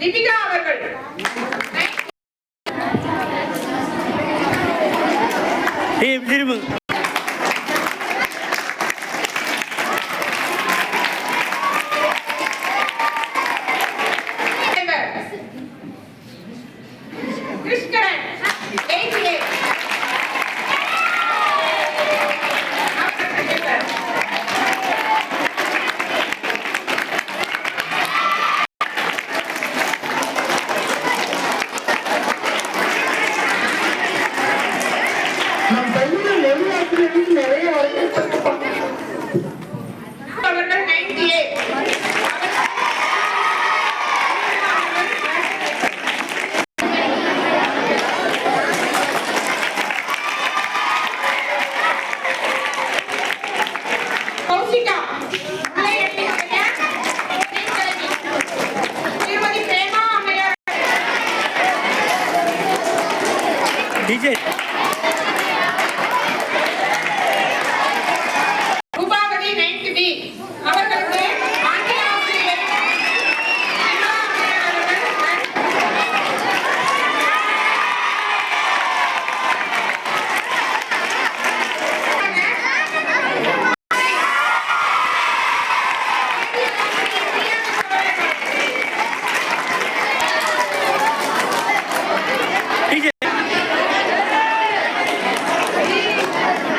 லிபிகா அவர்கள்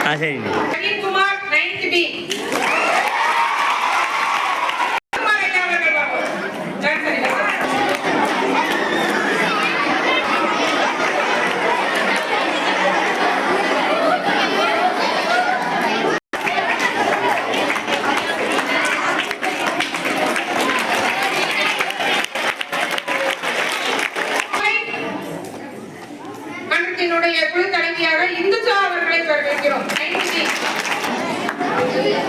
ആ ശരി அவர்களை வரவேற்கிறோம்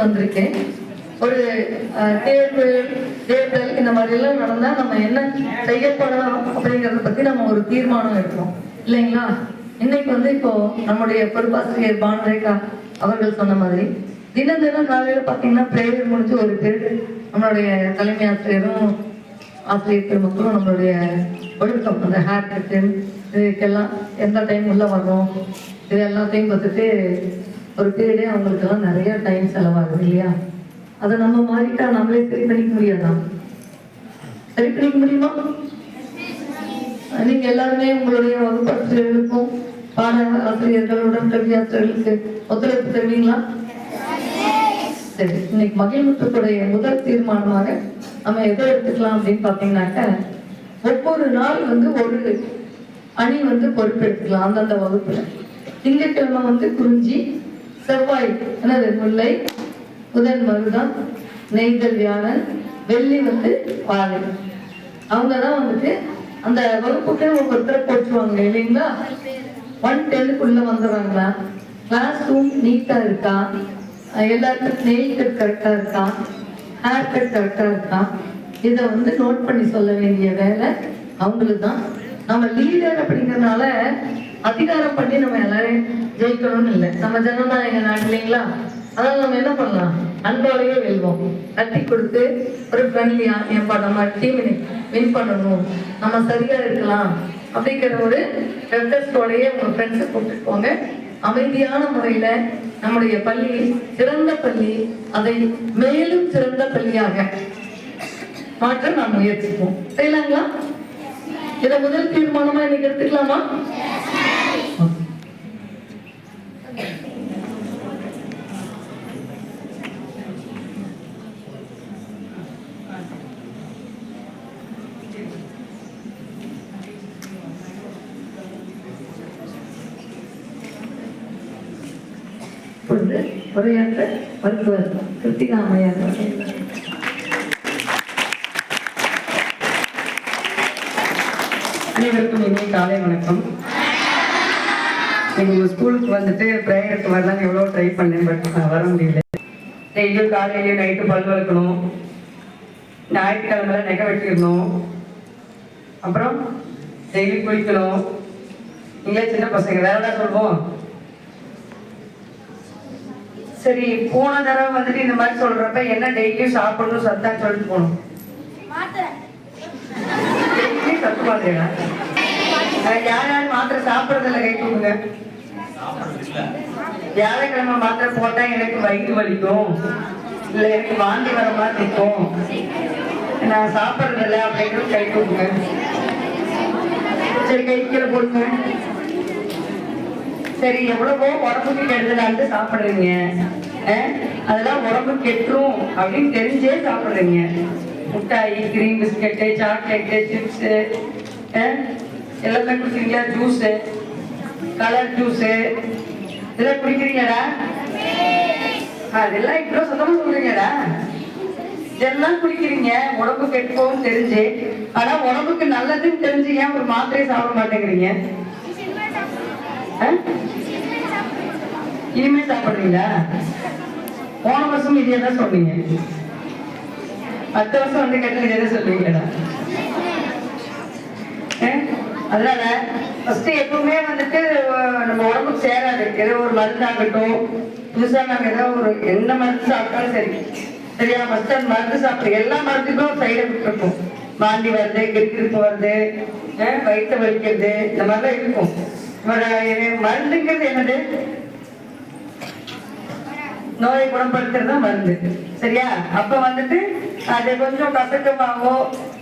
வந்திருக்கேன். ஒரு தேர்வு தேர்தல் இந்த மாதிரி எல்லாம் நடந்தா நம்ம என்ன செய்யப்படலாம் அப்படிங்கறத பத்தி நம்ம ஒரு தீர்மானம் எடுக்கிறோம் இல்லைங்களா? இன்னைக்கு வந்து இப்போ நம்முடைய பொறுப்பாசிரியர் பானுரேகா அவர்கள் சொன்ன மாதிரி தினம் தினம் காலையில பாத்தீங்கன்னா பிரேயர் முடிஞ்சு ஒரு பேர் நம்மளுடைய தலைமை ஆசிரியரும் ஆசிரியர் பெருமக்களும் நம்மளுடைய ஒழுக்கம் அந்த ஹேர் கட்டு இதுக்கெல்லாம் எந்த டைம் உள்ள வர்றோம் இது எல்லாத்தையும் பார்த்துட்டு ஒரு பீரியடே அவங்களுக்கெல்லாம் நிறைய டைம் செலவாகுது இல்லையா? அதை நம்ம மாறிட்டா நம்மளே சரி பண்ணிக்க முடியாதான் சரி பண்ணிக்க முடியுமா? நீங்க எல்லாருமே உங்களுடைய வகுப்பாசிரியர்களுக்கும் பாட ஆசிரியர்கள் உடன்கல்வி ஆசிரியர்களுக்கு ஒத்துழைப்பு தருவீங்களா? சரி இன்னைக்கு மகிழ்வுத்துடைய முதல் தீர்மானமாக நம்ம எதை எடுத்துக்கலாம் அப்படின்னு பார்த்தீங்கன்னாக்க ஒவ்வொரு நாள் வந்து ஒரு அணி வந்து பொறுப்பெடுத்துக்கலாம் அந்தந்த வகுப்புல. திங்கட்கிழமை வந்து குறிஞ்சி செவ்வாய் என்னது முல்லை? புதன் மருதம் நெய்தல் வியாழன் வெள்ளி வந்து பாலை. அவங்க தான் வந்துட்டு அந்த வகுப்புக்கு ஒவ்வொருத்தரை போட்டுருவாங்க இல்லைங்களா? ஒன் டென்னுக்குள்ள வந்துடுறாங்களா? கிளாஸ் ரூம் நீட்டாக இருக்கா? எல்லாருக்கும் நெயில் கட் கரெக்டாக இருக்கா? ஹேர் கட் கரெக்டாக இருக்கா? இதை வந்து நோட் பண்ணி சொல்ல வேண்டிய வேலை அவங்களுக்கு தான் நம்ம லீடர் அப்படிங்கறதுனால அதிகாரம் பண்ணி நம்ம எல்லாரையும் ஜெயிக்கணும்னு இல்லை. நம்ம ஜனநாயக நாடு இல்லைங்களா? அதனால நம்ம என்ன பண்ணலாம்? அன்பாலேயே வெல்வோம். கட்டி கொடுத்து ஒரு ஃப்ரெண்ட்லியா ஏன்பா நம்ம டீம் வின் பண்ணணும். நம்ம சரியா இருக்கலாம். அப்படிங்கிற ஒரு ரெஃப்ரெஸ்டோடயே உங்க ஃப்ரெண்ட்ஸை கூப்பிட்டு போங்க. அமைதியான முறையில நம்முடைய பள்ளி சிறந்த பள்ளி அதை மேலும் சிறந்த பள்ளியாக மாற்ற நாம் முயற்சிப்போம். செய்யலாங்களா? இதை முதல் தீர்மானமா இன்னைக்கு எடுத்துக்கலாமா? உரையாற்ற மருத்துவர் கிருத்திகா அம்மையார் அனைவருக்கும் இனிய காலை வணக்கம். எங்க ஸ்கூலுக்கு வந்துட்டு ப்ரேயருக்கு வரலாம் எவ்வளோ ட்ரை பண்ணேன் பட் நான் வர முடியல. டெய்லியும் காலையிலேயும் நைட்டு பல் வளர்க்கணும். ஞாயிற்றுக்கிழமை நெகை வெட்டிடணும். அப்புறம் டெய்லி குளிக்கணும். இங்கே சின்ன பசங்க வேற சொல்வோம் சரி போன தடவை வந்துட்டு இந்த மாதிரி சொல்றப்ப என்ன டெய்லியும் சாப்பிடணும் சத்தான்னு சொல்லிட்டு போகணும்? சத்து மாத்திரையா? யார் யார் மாத்திரை சாப்பிடுறதில்ல கை தூக்குங்க வியாழக்கிழமை மாத்திரை போட்டா எனக்கு வயிறு வலிக்கும். இல்ல எனக்கு வாந்தி வர மாதிரி இருக்கும் நான் சாப்பிடுறதில்ல அப்படின்னு கை தூக்குங்க சரி கை கீழே சரி எவ்வளவோ உடம்புக்கு கெடுதலான்ட்டு சாப்பிடுறீங்க. அதெல்லாம் உடம்பு கெட்டுரும் அப்படின்னு தெரிஞ்சே சாப்பிடுறீங்க. முட்டாய் கிரீம் பிஸ்கட்டு சாக்லேட்டு சிப்ஸு எல்லாமே குடிக்கிறீங்களா? ஜூஸு கலர் ஜூஸு இதெல்லாம் குடிக்கிறீங்களா அதெல்லாம் இவ்வளோ சுத்தமாக சொல்றீங்களா இதெல்லாம் குடிக்கிறீங்க. உடம்பு கெட்டுப்போகும் தெரிஞ்சு. ஆனா உடம்புக்கு நல்லதுன்னு தெரிஞ்சு ஏன் ஒரு மாத்திரையை சாப்பிட மாட்டேங்கிறீங்க? இனிமே சாப்பிடுறீங்களா? போன வருஷம் இதே தான் சொன்னீங்க. பத்து வருஷம் வந்து கேட்டது இதே தான் சொல்லுவீங்களா ஆ? அதனால ஃபர்ஸ்ட் எப்பவுமே வந்துட்டு நம்ம உடம்புக்கு சேராது. ஏதோ ஒரு மருந்தாகட்டும் புதுசா நாங்க ஏதோ ஒரு எந்த மருந்து சாப்பிட்டாலும் சரி. சரியா? ஃபர்ஸ்ட் அந்த மருந்து சாப்பிட்டு எல்லா மருந்துக்கும் சைடு எஃபெக்ட் இருக்கும். வாந்தி வருது கிருக்கிருப்பு வருது வயிற்று வலிக்கிறது இந்த மாதிரிலாம் இருக்கும். மருந்துங்கிறது என்னது? நோயை குணப்படுத்துறது தான் மருந்து. சரியா? அப்ப வந்துட்டு அது கொஞ்சம் கசக்கமாவோ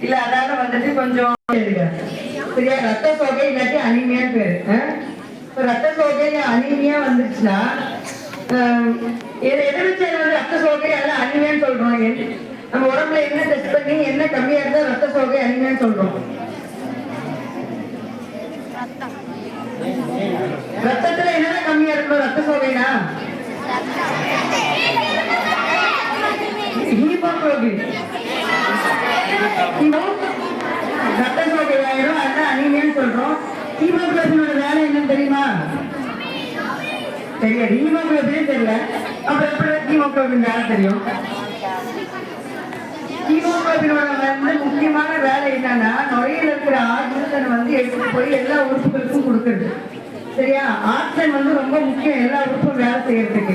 இல்ல அதால வந்துட்டு கொஞ்சம் சரியா? ரத்த சோகை இல்லாட்டி அனிமியா பேரு. ரத்த சோகை அனிமியா வந்துச்சுன்னா எதை வச்சு வந்து ரத்த சோகை அல்ல அனிமியான்னு சொல்றோம்? நம்ம உடம்புல என்ன டெஸ்ட் பண்ணி என்ன கம்மியா இருந்தா ரத்த சோகை அனிமியான்னு சொல்றோம்? ரத்தத்துல என்னென்ன கம்மியா இருக்கணும் ரத்த சோகைனா? ஹீமோகுளோபின் ஹீமோ ரத்த சோகை ஆயிரும். அதான் அனீமியான்னு சொல்றோம். ஹீமோகுளோபினோட வேலை என்னன்னு தெரியுமா? தெரியாது. ஹீமோகுளோபினே தெரியல. அப்புறம் எப்படி ஹீமோகுளோபின் வேலை தெரியும்? ஹீமோகுளோபினோட வந்து முக்கியமான வேலை என்னன்னா நுரையில இருக்கிற ஆக்சிஜன் வந்து எடுத்து போய் எல்லா உறுப்புகளுக்கும் கொடுக்குறது சரியா? ஆக்சிஜன் வந்து ரொம்ப முக்கியம். எல்லா உறுப்பும் வேலை செய்யறதுக்கு.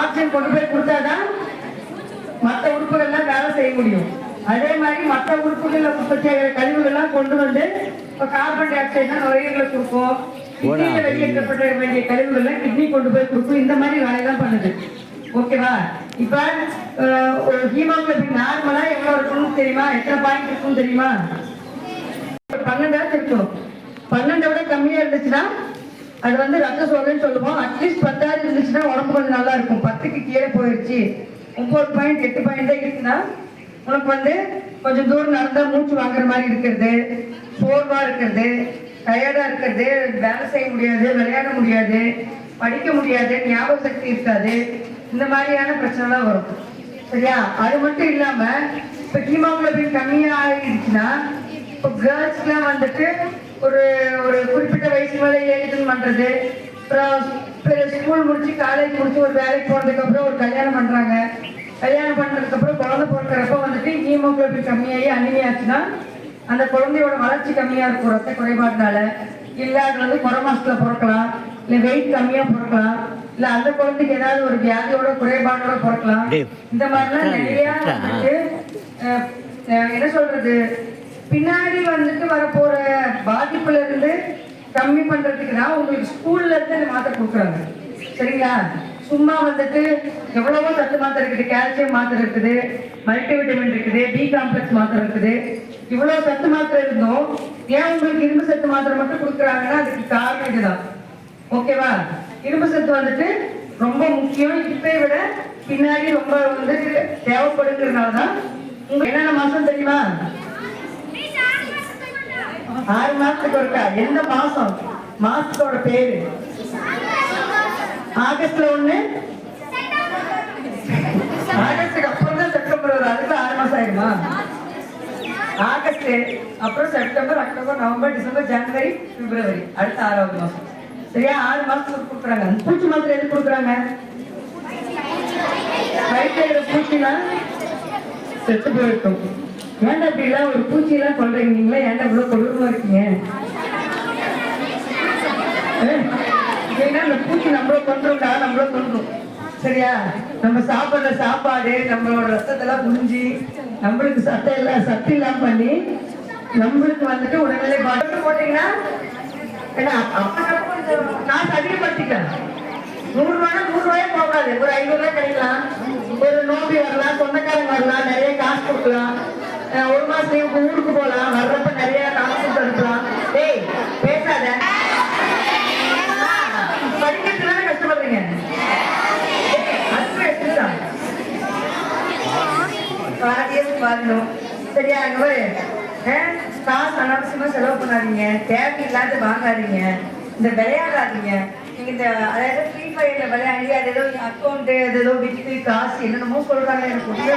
ஆக்சிஜன் கொண்டு போய் கொடுத்தாதான் மற்ற உறுப்புகள்லாம் வேலை செய்ய முடியும். அதே மாதிரி மற்ற உறுப்புகள்ல உற்பத்தி ஆகிற கழிவுகள்லாம் கொண்டு வந்து இப்போ கார்பன் டை ஆக்சைடு நுரையீரல கொடுக்கும் கிட்னியில வெளியேற்றப்பட வேண்டிய கழிவுகள்லாம் கிட்னி கொண்டு போய் கொடுக்கும் இந்த மாதிரி வேலையெல்லாம் பண்ணுது. ஓகேவா இப்ப ஹீமோகுளோபின் நார்மலா எவ்வளவு இருக்கும்னு தெரியுமா? எத்தனை பாயிண்ட் இருக்கும்னு தெரியுமா? பன்னெண்டாவது இருக்கணும் பன்னெண்டை விட கம்மியா இருந்துச்சுன்னா அது வந்து ரத்த சோகைன்னு சொல்லுவோம். அட்லீஸ்ட் பத்தாவது இருந்துச்சுன்னா உடம்பு கொஞ்சம் நல்லா இருக்கும். பத்துக்கு கீழே போயிடுச்சு ஒன்பது பாயிண்ட் எட்டு பாயிண்ட் தான் இருக்குன்னா உனக்கு வந்து கொஞ்சம் தூரம் நடந்தா மூச்சு வாங்குற மாதிரி இருக்கிறது சோர்வா இருக்கிறது டயர்டா இருக்கிறது வேலை செய்ய முடியாது விளையாட முடியாது படிக்க முடியாது ஞாபக சக்தி இருக்காது. இந்த மாதிரியான பிரச்சனைலாம் வரும். சரியா? அது மட்டும் இல்லாம இப்ப ஹீமோகுளோபின் கம்மியா ஆயிடுச்சுன்னா இப்போ கேர்ள்ஸ்லாம் வந்துட்டு ஒரு ஒரு குறிப்பிட்ட வயசு மேலே ஏஜன் பண்றது. அப்புறம் ஸ்கூல் முடிச்சு காலேஜ் முடிச்சு ஒரு வேலைக்கு போனதுக்கு அப்புறம் ஒரு கல்யாணம் பண்றாங்க. கல்யாணம் பண்ணதுக்கு அப்புறம் குழந்தை பிறக்கிறப்ப வந்துட்டு ஹீமோகுளோபின் கம்மியாகி அனிமியாச்சுன்னா அந்த குழந்தையோட வளர்ச்சி கம்மியா இருக்கும் ரத்த குறைபாடுனால இல்ல அது வந்து குறை மாசத்துல பிறக்கலாம். இல்ல வெயிட் கம்மியா பிறக்கலாம். இல்ல அந்த குழந்தைக்கு ஏதாவது ஒரு வியாதியோட குறைபாடோட பிறக்கலாம். இந்த மாதிரிலாம் நிறைய என்ன சொல்றது? பின்னாடி வந்துட்டு வரப்போற பாதிப்புல இருந்து கம்மி பண்றதுக்கு தான் உங்களுக்கு ஸ்கூல்ல இருந்து இந்த மாத்திரை கொடுக்குறாங்க. சரிங்களா? சும்மா வந்துட்டு எவ்வளவோ சத்து மாத்திரை இருக்குது கால்சியம் மாத்திரை இருக்குது மல்டி விட்டமின் இருக்குது பி காம்ப்ளெக்ஸ் மாத்திரை இருக்குது. இவ்வளவு சத்து மாத்திரை இருந்தோம். ஏன் உங்களுக்கு இரும்பு சத்து மாத்திரை மட்டும் கொடுக்குறாங்கன்னா அதுக்கு காரணம் இதுதான். ஓகேவா? இரும்பு சத்து வந்துட்டு ரொம்ப முக்கியம். இப்பை விட பின்னாடி ரொம்ப வந்து தேவைப்படுங்கிறதுனால தான் உங்க என்னென்ன மாசம் தெரியுமா? ஆறு மாசத்துக்கு ஒருக்கா? எந்த மாசம்? மாசத்தோட பேரு? ஆகஸ்ட்ல ஒண்ணு? ஆகஸ்டுக்கு அப்புறம் தான் செப்டம்பர் வரும். அதுக்கு ஆறு மாசம் ஆயிடுமா ஆகஸ்ட் அப்புறம் செப்டம்பர் அக்டோபர் நவம்பர் டிசம்பர் ஜனவரி பிப்ரவரி. அடுத்த ஆறாவது மாசம். சரியா? ஆறு மாசத்துக்கு கொடுக்குறாங்க. அந்த பூச்சி மாத்திரை எது கொடுக்குறாங்க? வயிற்று பூச்சினா செத்து போயிருக்கும். ஏன்டா இப்படிலாம் ஒரு பூச்சிலாம் சொல்றீங்க நீங்களே ஏன்டா இவ்வளோ கொடூரமா இருக்கீங்க? ஏன்னா இந்த பூச்சி நம்மள கொண்டுரும்டா நம்மள கொண்டுரும் சரியா? நம்ம சாப்பிட்ற சாப்பாடு நம்மளோட ரத்தத்தெல்லாம் புரிஞ்சு நம்மளுக்கு சத்தம் எல்லாம் சத்து இல்லாம பண்ணி நம்மளுக்கு வந்துட்டு உடனே பாட்டு போட்டீங்கன்னா ஏன்னா அப்ப காசு அதிகப்படுத்திக்கலாம் நூறு ரூபாய் நூறு ரூபாயே போகாது. ஒரு ஐநூறு ரூபாய் கிடைக்கலாம். ஒரு நோம்பி வரலாம் சொந்தக்காரங்க வரலாம் நிறைய காசு கொடுக்கலாம். ஒரு மாசம் ஊருக்கு போகலாம் வர்றப்ப நிறைய காசு கொடுத்து அனுப்பலாம். டேய் பேசாத. படிக்கிறதுக்கு தானே கஷ்டப்படுறீங்க ஏய், பாருணும் சரியா இங்க காசு அனாவசியமா செலவு பண்ணாதீங்க. தேவையில்லாத வாங்காதீங்க. இந்த விளையாடாதீங்க. இந்த அதாவது ஃப்ரீ ஃபயர்ல விளையாடி அது ஏதோ அக்கௌண்ட் அது ஏதோ வித்து காசு என்னென்னமோ சொல்றாங்க எனக்கு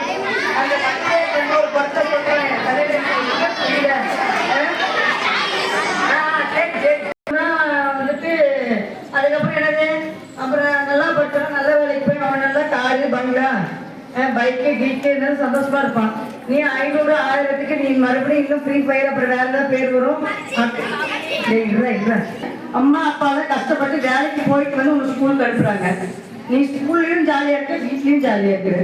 அந்த பஞ்சாயத்து ஒரு பத்தை சொல்றாங்க எனக்கு வந்துட்டு அதுக்கப்புறம் என்னது? அப்புறம் நல்லா படிச்சாலும் நல்ல வேலைக்கு போய் அவன் நல்லா காரு பங்களா பைக்கு கீக்கு இருந்தாலும் சந்தோஷமா இருப்பான். நீ ஐநூறு ஆயிரத்துக்கு நீ மறுபடியும் இன்னும் ஃப்ரீ ஃபயர் அப்புறம் வேற ஏதாவது பேர் வரும்? அம்மா அப்பாலாம் கஷ்டப்பட்டு வேலைக்கு போயிட்டு வந்து உங்க ஸ்கூலுக்கு அனுப்புறாங்க. நீ ஸ்கூல்லையும் ஜாலியா இருக்க வீட்லயும் ஜாலியா இருக்கிற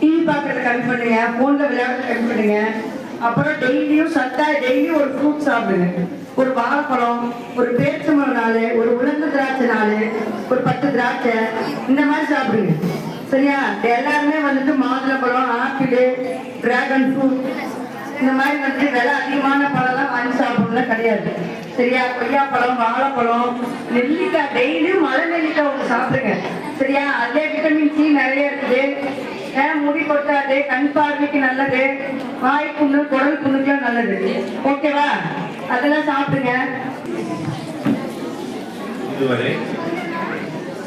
டிவி பார்க்கறத கம்மி பண்ணுங்க போன்ல விளையாடுறத கம்மி பண்ணுங்க. அப்புறம் டெய்லியும் சத்தா டெய்லியும் ஒரு ஃப்ரூட் சாப்பிடுங்க. ஒரு வாழைப்பழம் ஒரு பேரிச்சம்பழம் நாள் ஒரு உலர்ந்த திராட்சை நாள் ஒரு பத்து திராட்சை இந்த மாதிரி சாப்பிடுங்க. சரியா? எல்லாருமே வந்துட்டு மாதுளம்பழம் ஆப்பிள் டிராகன் ஃப்ரூட் இந்த மாதிரி வந்து விலை அதிகமான பழம்லாம் வாங்கி சாப்பிடணும்லாம் கிடையாது. சரியா? கொய்யாப்பழம் வாழைப்பழம் நெல்லிக்காய் டெய்லியும் மலை நெல்லிக்காய் ஒன்று சாப்பிடுங்க. சரியா? அதே விட்டமின் சி நிறைய இருக்குது. ஏன் முடி கொட்டாது கண் பார்வைக்கு நல்லது வாய் புண்ணு குடல் புண்ணுக்குலாம் நல்லது. ஓகேவா? அதெல்லாம் சாப்பிடுங்க. இதுவரை.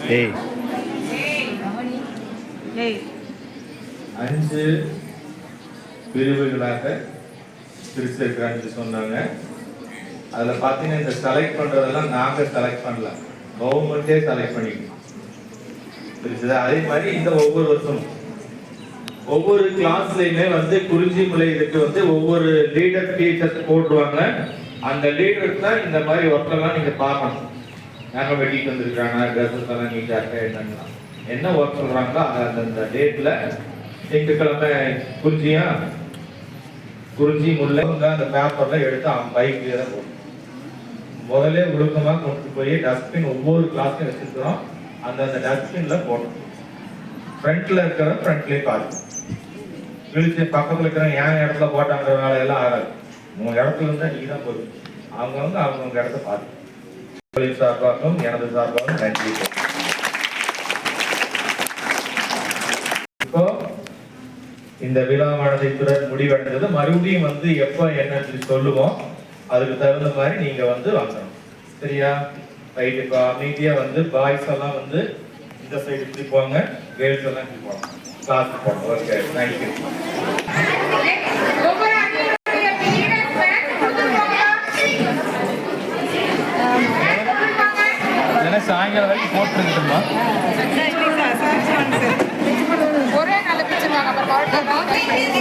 ஏய். அஞ்சு பிரிவுகளாக பிரிச்சிருக்கிறான்னு சொன்னாங்க. அதில் பார்த்தீங்கன்னா இந்த செலக்ட் பண்ணுறதெல்லாம் நாங்கள் செலக்ட் பண்ணல. கவர்மெண்ட்டே செலக்ட் பண்ணிக்கணும் புரிச்சுதா அதே மாதிரி இந்த ஒவ்வொரு வருஷமும். ஒவ்வொரு கிளாஸ்லையுமே வந்து குறிஞ்சி முலை இதுக்கு வந்து ஒவ்வொரு லீடர் டீச்சர்ஸ் போட்டுருவாங்க. அந்த லீடருக்கு தான் இந்த மாதிரி ஒர்க்கெல்லாம் நீங்கள் பார்க்கணும். நாங்கள் வெட்டிட்டு வந்திருக்காங்க ட்ரெஸ்ஸஸ் எல்லாம் இருக்க இருக்கா என்னன்னா. என்ன ஒர்க் சொல்கிறாங்களோ அதை அந்தந்த டேட்டில் திங்கட்கிழமை குறிஞ்சியாக குறிஞ்சி முல்லை அந்த பேப்பர்ல எடுத்து அவன் பைக்லேயே தான் போடணும் முதலே ஒழுக்கமா கொண்டு போய் டஸ்ட்பின் ஒவ்வொரு கிளாஸ்லயும் வச்சிருக்கிறோம். அந்தந்த டஸ்ட்பின்ல போடணும் ஃப்ரண்ட்ல இருக்கிற ஃப்ரண்ட்லேயே பாருங்க கிழிச்சு பக்கத்தில் இருக்கிற ஏன் இடத்துல போட்டாங்கிற வேலையெல்லாம் ஆகாது. உங்க இடத்துல இருந்தா நீ தான் போதும் அவங்க வந்து அவங்கவுங்க இடத்த பாருங்க போலீஸ் சார்பாகவும் எனது சார்பாகவும் நன்றி இப்போ இந்த விழாவானது இத்துடன் முடிவடைந்தது. மறுபடியும் வந்து எப்ப என்னன்னு சொல்லி சொல்லுவோம் அதுக்கு தகுந்த மாதிரி நீங்க வந்து வாங்கணும். சரியா? ரைட் இப்போ அமைதியா வந்து பாய்ஸ் எல்லாம் வந்து இந்த சைடு இப்படி போங்க கேர்ள்ஸ் எல்லாம் இப்படி போகலாம் கிளாஸ் போகணும் ஓகே தேங்க்யூ ஒவ்வொரு அணியினுடைய leader ஒரே நல்ல பிடிச்சிருவாங்க அப்புறம் மறுபடியும்